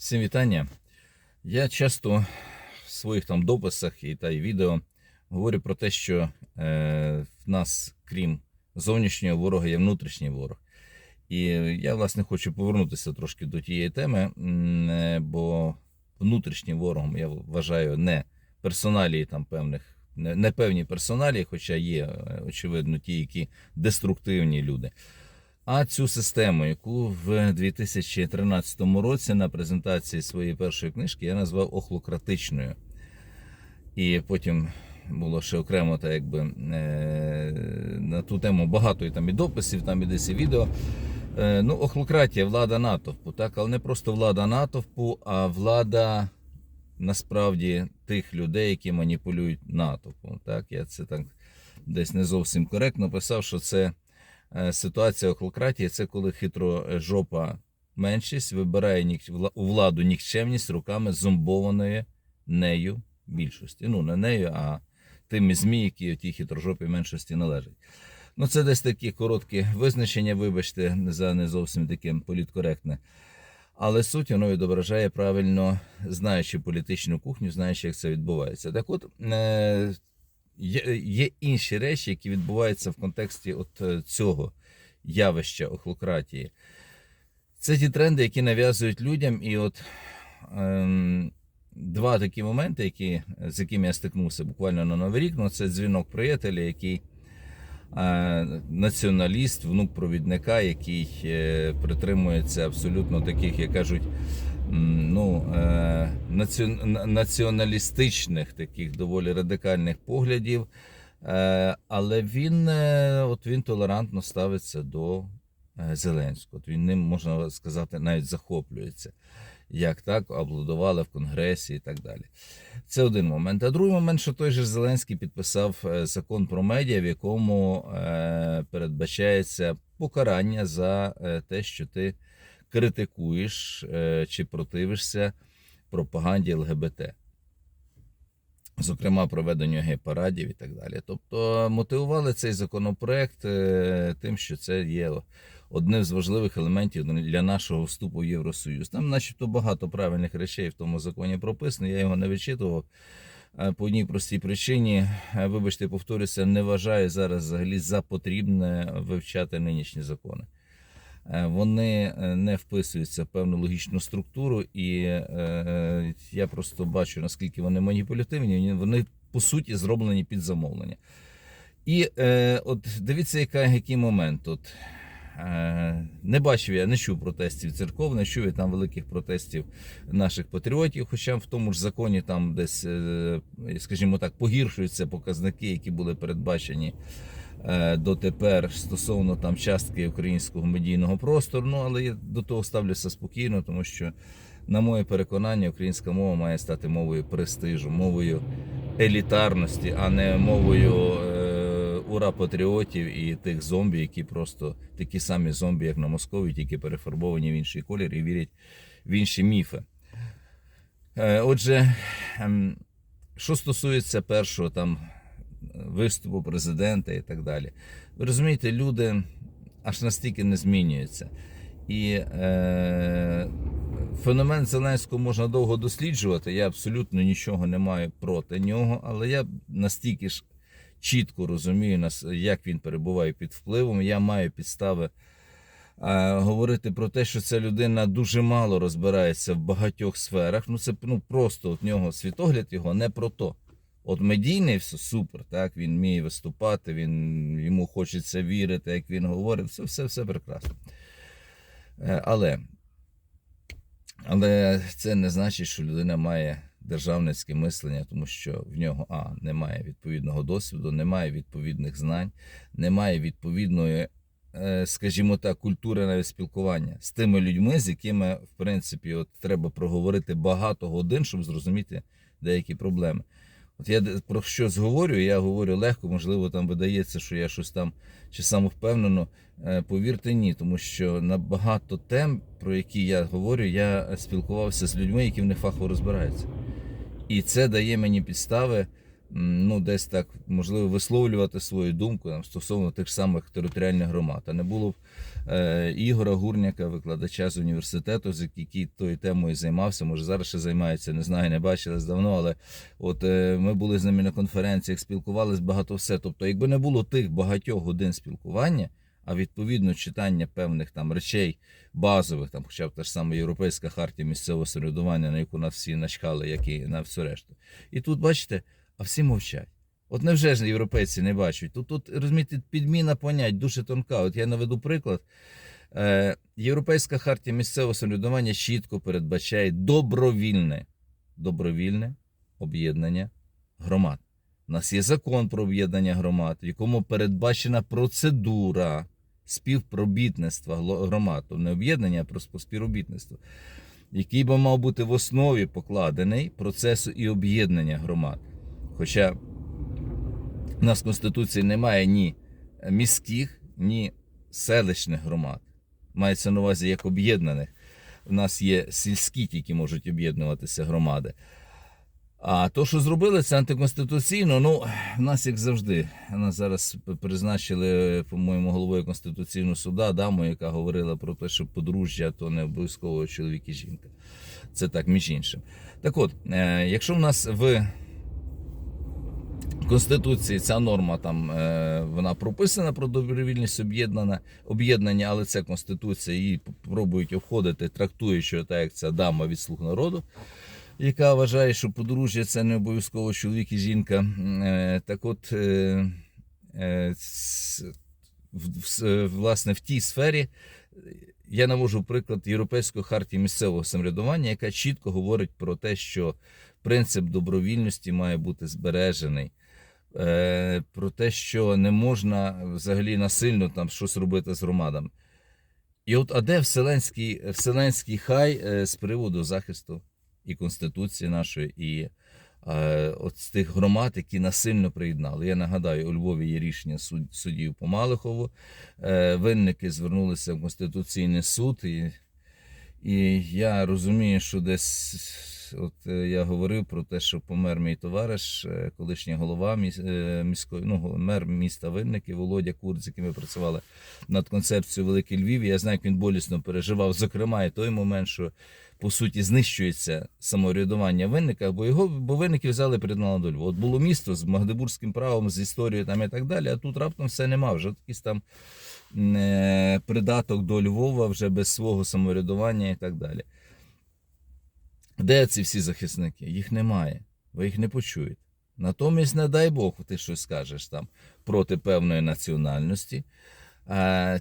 Всім вітання. Я часто в своїх там дописах і та й відео говорю про те, що е, в нас, крім зовнішнього ворога, є внутрішній ворог. І я, власне, хочу повернутися трошки до тієї теми, е, бо внутрішнім ворогом я вважаю не персоналії там певних, не, певні персоналії, хоча є, е, очевидно, ті, які деструктивні люди. А цю систему, яку в 2013 році на презентації своєї першої книжки я назвав охлократичною. І потім було ще окремо так якби, е, на ту тему багато і там і дописів, там і десь і відео. Е, ну, охлократія, влада натовпу, так, але не просто влада натовпу, а влада насправді тих людей, які маніпулюють натовпом. Так, я це так десь не зовсім коректно писав, що це ситуація охлократії це коли хитрожопа меншість вибирає у владу нікчемність руками зомбованої нею більшості. Ну, не нею, а тими ЗМІ, які тій хитрожопій меншості належать. Ну, це десь такі короткі визначення, вибачте, за не зовсім таким політкоректне. Але суть воно відображає правильно, знаючи політичну кухню, знаючи, як це відбувається. Так от е, є, є інші речі, які відбуваються в контексті от е, цього явища охлократії. Це ті тренди, які нав'язують людям, і от ем, два такі моменти, які, з якими я стикнувся буквально на Новий рік. Ну, це дзвінок приятеля, який е, націоналіст, внук провідника, який е, притримується абсолютно таких, як кажуть, ну, е, націон, на- націоналістичних таких доволі радикальних поглядів. Е, але він, е, от він толерантно ставиться до Зеленського. Він ним, можна сказати, навіть захоплюється. Як так аплодували в Конгресі і так далі. Це один момент. А другий момент, що той же Зеленський підписав закон про медіа, в якому передбачається покарання за те, що ти критикуєш е, чи противишся пропаганді ЛГБТ. Зокрема, проведенню гей-парадів і так далі. Тобто мотивували цей законопроект е, тим, що це є одним з важливих елементів для нашого вступу в Євросоюз. Там, начебто, багато правильних речей в тому законі прописано. Я його не вичитував. Е, По одній простій причині, вибачте, повторюся, не вважаю зараз взагалі за потрібне вивчати нинішні закони. Е, Вони е, не вписуються в певну логічну структуру, і е, я просто бачу, наскільки вони маніпулятивні. Вони по суті зроблені під замовлення. І от дивіться, яка, який момент тут. Не бачив я, не чув протестів церков, не чув я там великих протестів наших патріотів. Хоча в тому ж законі там десь, скажімо так, погіршуються показники, які були передбачені дотепер стосовно там частки українського медійного простору. Ну але я до того ставлюся спокійно, тому що, на моє переконання, українська мова має стати мовою престижу, мовою елітарності, а не мовою е, ура патріотів і тих зомбі, які просто такі самі зомбі, як на Москові, тільки перефарбовані в інший колір і вірять в інші міфи. Е, отже, ем, що стосується першого там виступу президента і так далі, ви розумієте, люди аж настільки не змінюються. І е, феномен Зеленського можна довго досліджувати. Я абсолютно нічого не маю проти нього, але я настільки ж чітко розумію, як він перебуває під впливом. Я маю підстави е, говорити про те, що ця людина дуже мало розбирається в багатьох сферах. Ну це ну, просто от нього світогляд його не про то. От медійний все супер, так він вміє виступати, він йому хочеться вірити, як він говорить, все, все, все прекрасно. Е, Але, але це не значить, що людина має державницьке мислення, тому що в нього а немає відповідного досвіду, немає відповідних знань, немає відповідної, е, скажімо так, культури навіть спілкування з тими людьми, з якими, в принципі, от треба проговорити багато годин, щоб зрозуміти деякі проблеми. От я про щось говорю, я говорю легко, можливо, там видається, що я щось там чи самовпевнено. Е, Повірте, ні, тому що на багато тем, про які я говорю, я спілкувався з людьми, які в них фахово розбираються. І це дає мені підстави ну, десь так можливо висловлювати свою думку там, стосовно тих самих територіальних громад. А не було б е, Ігора Гурняка, викладача з університету, з який тою темою займався. Може зараз ще займається, не знаю, не бачились давно, але от е, ми були з ними на конференціях, спілкувалися багато все. Тобто, якби не було тих багатьох годин спілкування, а відповідно читання певних там речей базових, там, хоча б та ж сама Європейська хартія місцевого самоврядування, на яку нас всі начхали, як і на всю решту. І тут, бачите, а всі мовчать. От невже ж європейці не бачать? Тут, тут розумієте, підміна понять дуже тонка. От я наведу приклад. Е, Європейська хартія місцевого самоврядування чітко передбачає добровільне, добровільне об'єднання громад. У нас є закон про об'єднання громад, в якому передбачена процедура співробітництва гло- громад, то не об'єднання, а просто співробітництво, який би мав бути в основі покладений процесу і об'єднання громад. Хоча в нас в Конституції немає ні міських, ні селищних громад. Мається на увазі як об'єднаних. У нас є сільські, тільки можуть об'єднуватися громади. А то, що зробили, це антиконституційно. Ну, в нас, як завжди, нас зараз призначили, по-моєму, головою Конституційного суда даму, яка говорила про те, що подружжя то не обов'язково чоловік і жінка. Це так, між іншим. Так от, е, якщо в нас в Конституції ця норма там е, вона прописана про добровільність об'єднана об'єднання, але це конституція її пробують обходити, трактують, що так як ця дама від слуг народу, яка вважає, що подружжя це не обов'язково чоловік і жінка. Е, так от, е, в- власне, в тій сфері я навожу приклад Європейської хартії місцевого самоврядування, яка чітко говорить про те, що принцип добровільності має бути збережений. Е, про те, що не можна взагалі насильно там щось робити з громадами. І от а де Вселенський, Вселенський хай е, з приводу захисту і Конституції нашої, і е, от з тих громад, які насильно приєднали. Я нагадаю, у Львові є рішення суд, суддів по Малихову. Винники звернулися в Конституційний суд, і, і я розумію, що десь. От е, я говорив про те, що помер мій товариш, е, колишній голова е, міської, ну, мер міста Винники, Володя Кур, з яким ми працювали над концепцією Великий Львів. Я знаю, як він болісно переживав, зокрема, і той момент, що по суті знищується самоврядування винника, бо його бо винники взяли приєднали до Львова. От було місто з магдебурзьким правом, з історією там і так далі, а тут раптом все нема. Вже якийсь там придаток до Львова вже без свого самоврядування і так далі. Де ці всі захисники? Їх немає. Ви їх не почуєте. Натомість, не дай Бог, ти щось скажеш там проти певної національності.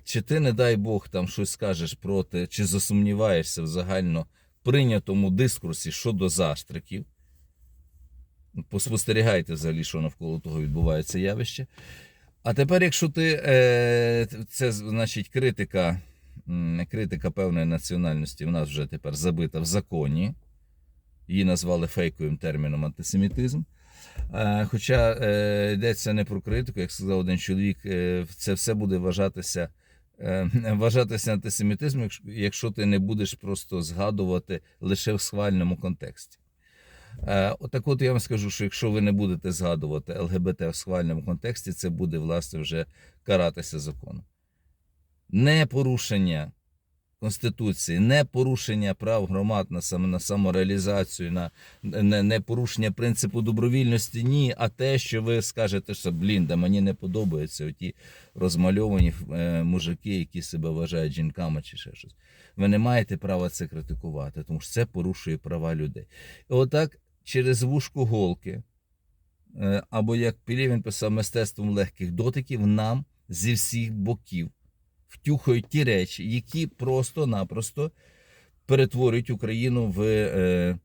Чи ти, не дай Бог, там щось скажеш проти, чи засумніваєшся в загально прийнятому дискурсі щодо заштриків. Поспостерігайте взагалі, що навколо того відбувається явище. А тепер, якщо ти е, це значить критика, критика певної національності в нас вже тепер забита в законі. Її назвали фейковим терміном антисемітизм. Е, Хоча е, йдеться не про критику, як сказав один чоловік, е, це все буде вважатися, вважатися антисемітизмом, якщо- ти не будеш просто згадувати лише в схвальному контексті. Отак от я вам скажу, що якщо ви не будете згадувати ЛГБТ в схвальному контексті, це буде власне вже каратися законом. Не порушення Конституції, не порушення прав громад на, сам, на самореалізацію, на не, не порушення принципу добровільності, ні, а те, що ви скажете, що блін, да мені не подобаються оті розмальовані е, мужики, які себе вважають жінками чи ще щось. Ви не маєте права це критикувати, тому що це порушує права людей. І отак через вушку голки, е, або як Пілєвін писав мистецтвом легких дотиків, нам зі всіх боків втюхають ті речі, які просто-напросто перетворюють Україну в е,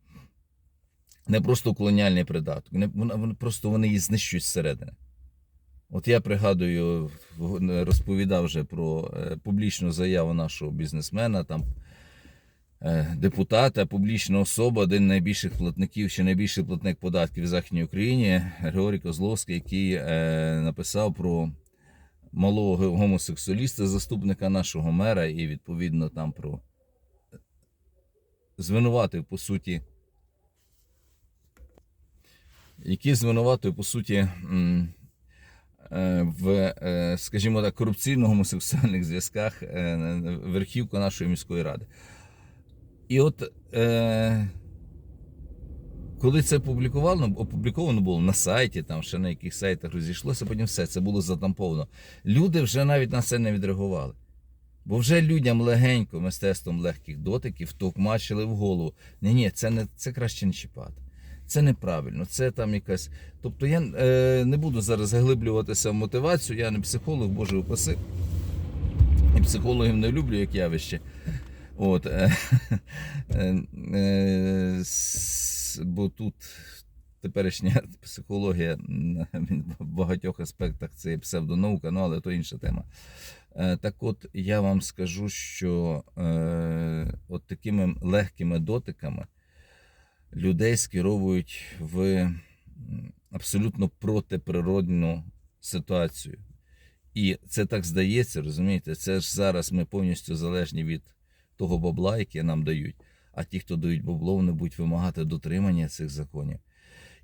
не просто колоніальний придаток, не, вона- просто вони її знищують зсередини. От я пригадую, розповідав вже про е, публічну заяву нашого бізнесмена, там е, депутата, публічна особа, один з найбільших платників, чи найбільший платник податків в Західній Україні, Григорій Козловський, який е, написав про малого гомосексуаліста, заступника нашого мера, і відповідно там про звинуватив, по суті, який звинуватує, по суті, е, в, е, скажімо так, корупційно-гомосексуальних зв'язках е, верхівку нашої міської ради. І от е, коли це опубліковано, опубліковано було на сайті, там ще на яких сайтах розійшлося, потім все це було затамповано. Люди вже навіть на це не відреагували. Бо вже людям легенько, мистецтвом легких дотиків, товкмачили в голову. Ні, ні, це не це краще не чіпати. Це неправильно, це там якась. Тобто я е, не буду зараз заглиблюватися в мотивацію, я не психолог, боже упаси. І психологів не люблю як явище. От, е, е, е, бо тут теперішня психологія в багатьох аспектах це є псевдонаука, ну але то інша тема. Е, Так от я вам скажу, що е, от такими легкими дотиками людей скеровують в абсолютно протиприродну ситуацію. І це так здається, розумієте? Це ж зараз ми повністю залежні від того бабла, яке нам дають. А ті, хто дають бабло, вони будуть вимагати дотримання цих законів.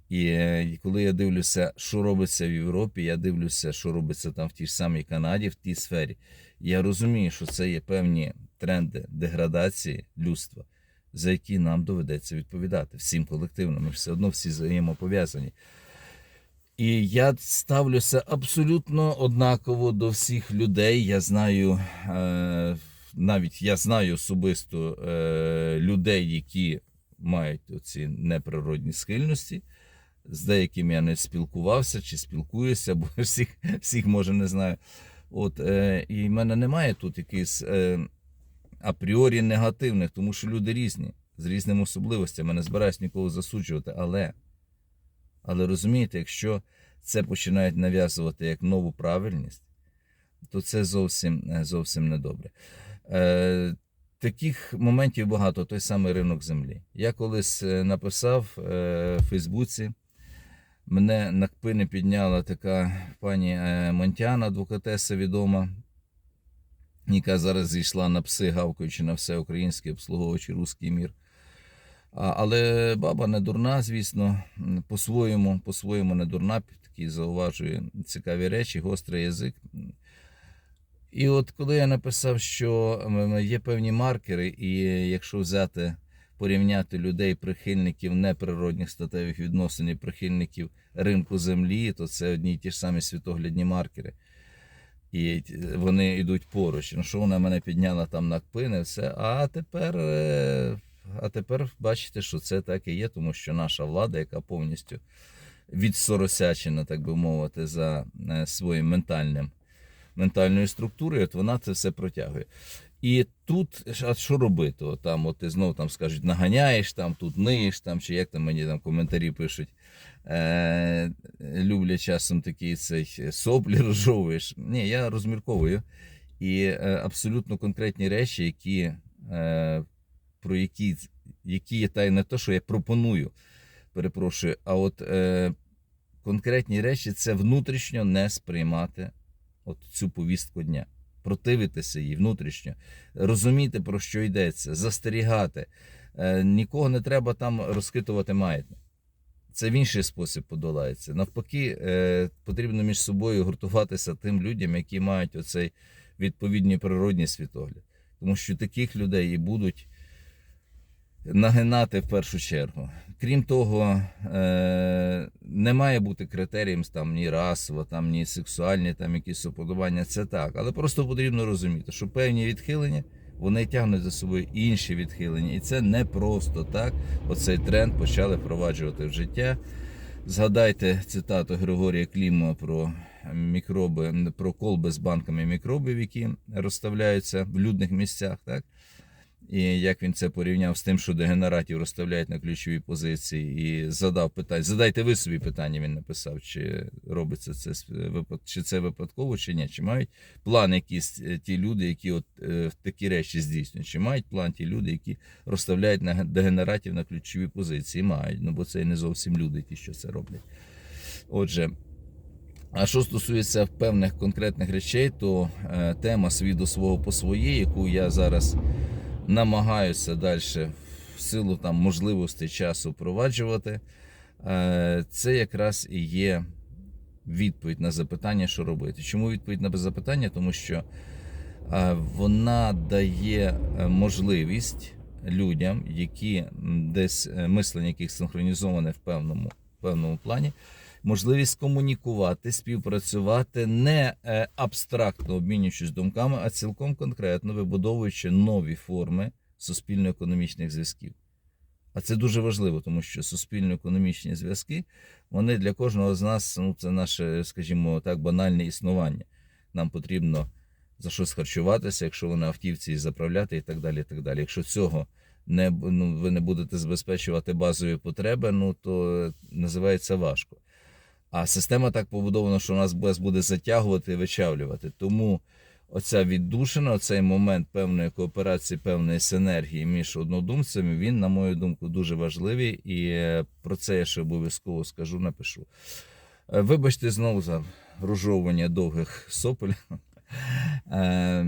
І е, коли я дивлюся, що робиться в Європі, я дивлюся, що робиться там в тій ж самій Канаді, в тій сфері. Я розумію, що це є певні тренди деградації людства, за які нам доведеться відповідати всім колективно. Ми все одно всі взаємопов'язані. І я ставлюся абсолютно однаково до всіх людей. Я знаю, е, навіть я знаю особисто е, людей, які мають оці неприродні схильності. З деякими я не спілкувався чи спілкуюся, бо всіх, всіх може не знаю. От, е, і в мене немає тут якихось е, апріорі негативних, тому що люди різні, з різними особливостями. Не збираюсь нікого засуджувати, але, але розумієте, якщо це починають нав'язувати як нову правильність, то це зовсім, е, зовсім недобре. Е, таких моментів багато, той самий ринок землі. Я колись е, написав е, в Фейсбуці. Мене на кпини підняла така пані Монтяна, адвокатеса відома, яка зараз зійшла на пси, гавкаючи на все українське, обслуговуючи руський мір. Але баба не дурна, звісно, по-своєму, по-своєму не дурна, такий зауважує цікаві речі, гострий язик. І от коли я написав, що є певні маркери, і якщо взяти порівняти людей, прихильників неприродних статевих відносин і прихильників ринку землі, то це одні й ті ж самі світоглядні маркери. І вони йдуть поруч. Ну, що вона мене підняла там на кпини, все. А тепер, е, а тепер бачите, що це так і є, тому що наша влада, яка повністю відсоросячена, так би мовити, за е, своїм ментальним ментальною структурою, от вона це все протягує. І тут, а що робити? От там, от ти знову там скажуть, наганяєш, там, тут ниєш, там, чи як там мені там коментарі пишуть. Е, люблять часом такі цей соплі розжовуєш. Ні, я розмірковую. І е, абсолютно конкретні речі, які, е, про які, які є та й не то, що я пропоную, перепрошую, а от е, конкретні речі це внутрішньо не сприймати от цю повістку дня противитися їй внутрішньо, розуміти, про що йдеться, застерігати. Е, Нікого не треба там розхитувати маятник. Це в інший спосіб подолається. Навпаки, е, потрібно між собою гуртуватися тим людям, які мають оцей відповідний природній світогляд. Тому що таких людей і будуть нагинати в першу чергу. Крім того, е, не має бути критерієм там ні расово, там ні сексуальні, там якісь уподобання. Це так, але просто потрібно розуміти, що певні відхилення вони тягнуть за собою інші відхилення, і це не просто так. Оцей тренд почали впроваджувати в життя. Згадайте цитату Григорія Клімова про мікроби, про колби з банками мікробів, які розставляються в людних місцях, так? І як він це порівняв з тим, що дегенератів розставляють на ключові позиції, і задав питання. Задайте ви собі питання, він написав, чи робиться це с- чи це випадково, чи ні. Чи мають план якісь е, ті люди, які от е, такі речі здійснюють? Чи мають план ті люди, які розставляють на дегенератів на ключові позиції? Мають, ну бо це не зовсім люди, ті, що це роблять. Отже. А що стосується певних конкретних речей, то е, тема свій до свого по своє, яку я зараз намагаюся далі в силу там можливостей часу впроваджувати. Е, Це якраз і є відповідь на запитання, що робити. Чому відповідь на запитання? Тому що е, вона дає е, можливість людям, які десь мислення яких синхронізоване в певному, певному плані, можливість комунікувати, співпрацювати не е, абстрактно обмінюючись думками, а цілком конкретно вибудовуючи нові форми суспільно-економічних зв'язків. А це дуже важливо, тому що суспільно-економічні зв'язки вони для кожного з нас, ну це наше, скажімо так, банальне існування. Нам потрібно за щось харчуватися, якщо ви на автівці і заправляти, і так далі. І так далі. Якщо цього не ну, ви не будете забезпечувати базові потреби, ну то е, називається важко. А система так побудована, що нас буде затягувати і вичавлювати. Тому оця віддушина, оцей момент певної кооперації, певної синергії між однодумцями, він, на мою думку, дуже важливий. І е, про це я ще обов'язково скажу, напишу. Е, Вибачте знову за ружовування довгих сополь. Е,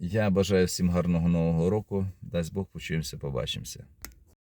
Я бажаю всім гарного нового року. Дасть Бог, почуємося, побачимося.